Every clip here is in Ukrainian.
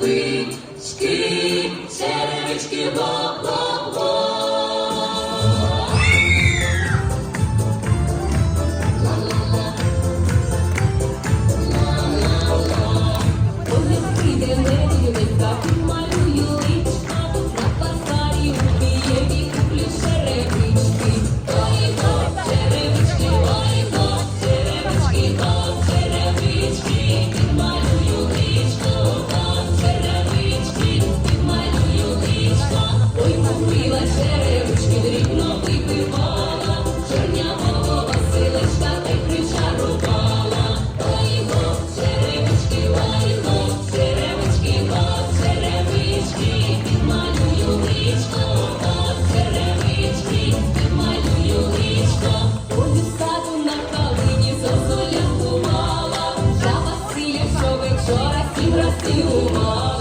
Черевички, черевички, го-го, ти у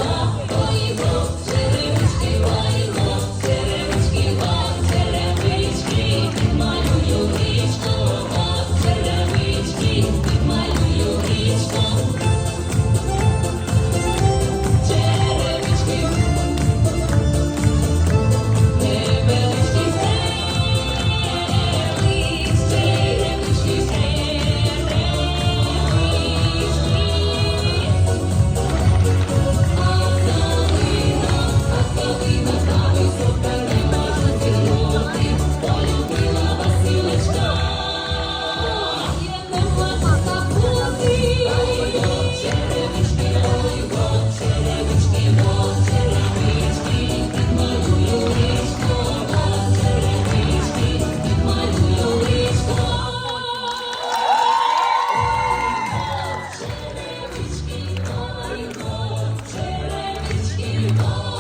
Oh.